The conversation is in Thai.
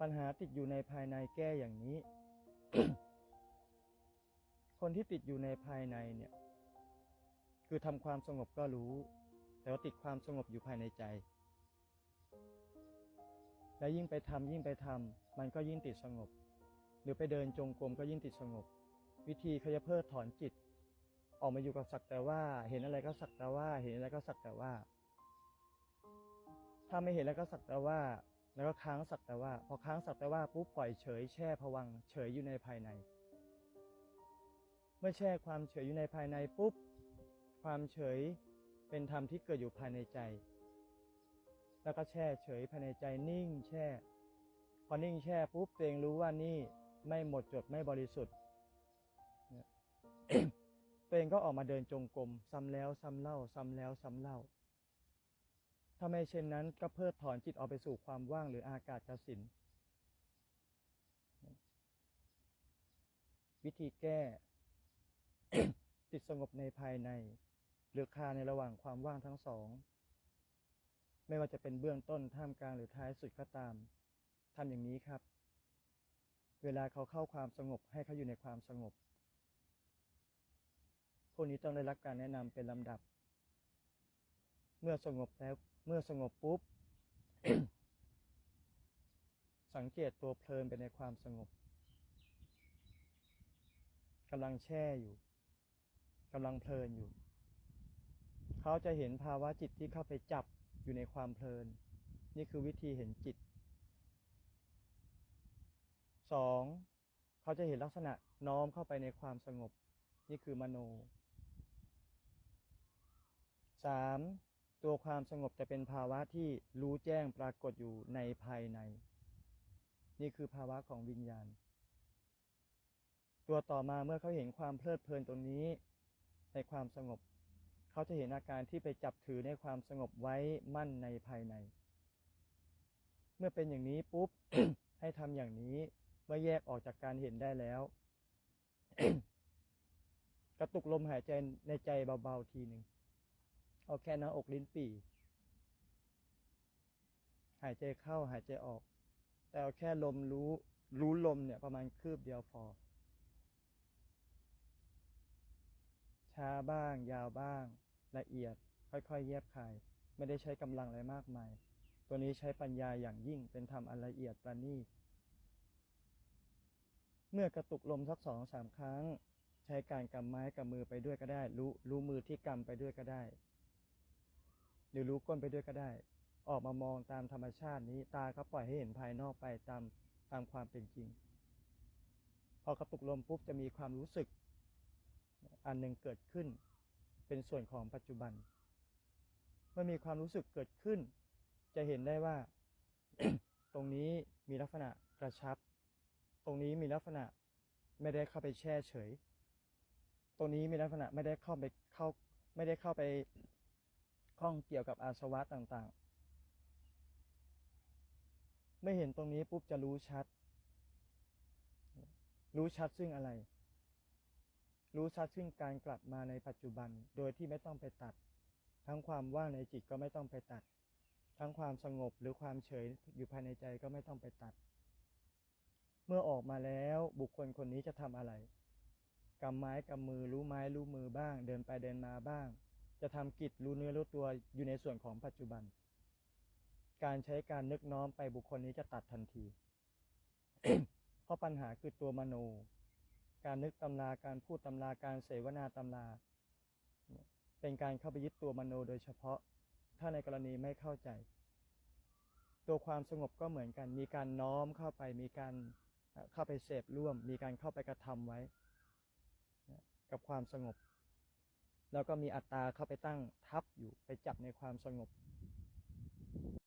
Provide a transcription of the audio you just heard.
ปัญหาติดอยู่ในภายในแก้อย่างนี้ คนที่ติดอยู่ในภายในเนี่ย คือทำความสงบก็รู้ แต่ว่าติดความสงบอยู่ภายในใจ และยิ่งไปทำยิ่งไปทำมันก็ยิ่งติดสงบ หรือไปเดินจงกรมก็ยิ่งติดสงบ วิธีเขาจะเพิดถอนจิต ออกมาอยู่กับสักแต่ว่า เห็นอะไรก็สักแต่ว่า เห็นอะไรก็สักแต่ว่า ถ้าไม่เห็นแล้วก็สักแต่ว่า แล้วก็ค้างสักแต่ว่า พอค้างสักแต่ว่าปุ๊บปล่อยเฉยแช่ผวังเฉยอยู่ในภายใน เมื่อแช่ความเฉยอยู่ในภายในปุ๊บความเฉยเป็นธรรมที่เกิดอยู่ภายในใจ แล้วก็แช่เฉยภายในใจนิ่งแช่ พอนิ่งแช่ปุ๊บตัวเองรู้ว่านี่ไม่หมดจดไม่บริสุทธิ์เนี่ยตัวเองก็ออกมาเดินจงกรมซ้ำแล้วซ้ำเล่าซ้ำแล้วซ้ำเล่า ถ้าไม่เช่นนั้นก็เพิดถอนจิตออกไปสู่ความว่างหรืออากาศกสินวิธีแก้จิตสงบในภายใน หรือคาในระหว่างความว่างทั้งสอง ไม่ว่าจะเป็นเบื้องต้นท่ามกลางหรือท้ายสุดก็ตามทำอย่างนี้ครับ เวลาเขาเข้าความสงบให้เขาอยู่ในความสงบพวกนี้ต้องได้รับการแนะนำเป็นลำดับ เมื่อสงบแล้วเมื่อสงบปุ๊บ สังเกตตัวเพลินไปในความสงบกำลังแช่อยู่กำลังเพลินอยู่ เขาจะเห็นภาวะจิตที่เข้าไปจับอยู่ในความเพลิน นี่คือวิธีเห็นจิตสองเขาจะเห็นลักษณะน้อมเข้าไปในความสงบ นี่คือมโนสาม ตัวความสงบจะเป็นภาวะที่รู้แจ้งปรากฏอยู่ในภายใน นี่คือภาวะของวิญญาณ ตัวต่อมาเมื่อเขาเห็นความเพลิดเพลินตรงนี้ในความสงบ เขาจะเห็นอาการที่ไปจับถือในความสงบไว้มั่นในภายใน เมื่อเป็นอย่างนี้ปุ๊บให้ทำอย่างนี้เมื่อแยกออกจากการเห็นได้แล้วกระตุกลมหายใจในใจเบาๆทีหนึ่ง เอาแค่หน้าอกลิ้นปี่ หายใจเข้าหายใจออก แต่เอาแค่ลมรู้ รู้ลมเนี่ยประมาณคืบเดียวพอ ช้าบ้าง ยาวบ้าง ละเอียด ค่อยๆแยบคาย ไม่ได้ใช้กำลังอะไรมากมาย ตัวนี้ใช้ปัญญาอย่างยิ่งเป็นธรรมอันละเอียดประณีตเมื่อกระตุกลมสักสองสามครั้ง ใช้การกำไม้กำมือไปด้วยก็ได้ รู้รู้มือที่กำไปด้วยก็ได้ หรือรู้ก้นไปด้วยก็ได้ ออกมามองตามธรรมชาตินี้ ตาก็ปล่อยให้เห็นภายนอกไปตามตามความเป็นจริง พอกระตุกลมปุ๊บจะมีความรู้สึก อันหนึ่งเกิดขึ้น เป็นส่วนของปัจจุบัน เมื่อมีความรู้สึกเกิดขึ้น จะเห็นได้ว่า ตรงนี้มีลักษณะกระชับ ตรงนี้มีลักษณะไม่ได้เข้าไปแช่เฉย ตรงนี้มีลักษณะไม่ได้เข้าไปเข้าไม่ได้เข้าไป ข้องเกี่ยวกับอาสวะต่างๆ ไม่เห็นตรงนี้ปุ๊บจะรู้ชัด รู้ชัดซึ่งอะไร รู้ชัดซึ่งการกลับมาในปัจจุบัน โดยที่ไม่ต้องไปตัด ทั้งความว่างในจิตก็ไม่ต้องไปตัด ทั้งความสงบหรือความเฉยอยู่ภายในใจก็ไม่ต้องไปตัด เมื่อออกมาแล้วบุคคลคนนี้จะทำอะไรกำไม้กำมือรู้ไม้รู้มือบ้าง เดินไปเดินมาบ้าง จะทำกิจรู้เนื้อรู้ตัวอยู่ในส่วนของปัจจุบัน การใช้การนึกน้อมไปบุคคลนี้จะตัดทันที เพราะปัญหาคือตัวมโน การนึกตำราการพูดตำราการเสวนาตำรา เป็นการเข้าไปยึดตัวมโนโดยเฉพาะ ถ้าในกรณีไม่เข้าใจ ตัวความสงบก็เหมือนกัน มีการน้อมเข้าไป มีการเข้าไปเสพร่วม มีการเข้าไปกระทำไว้ กับความสงบ แล้วก็มีอัตตาเข้าไปตั้งทับอยู่ไปจับในความสงบ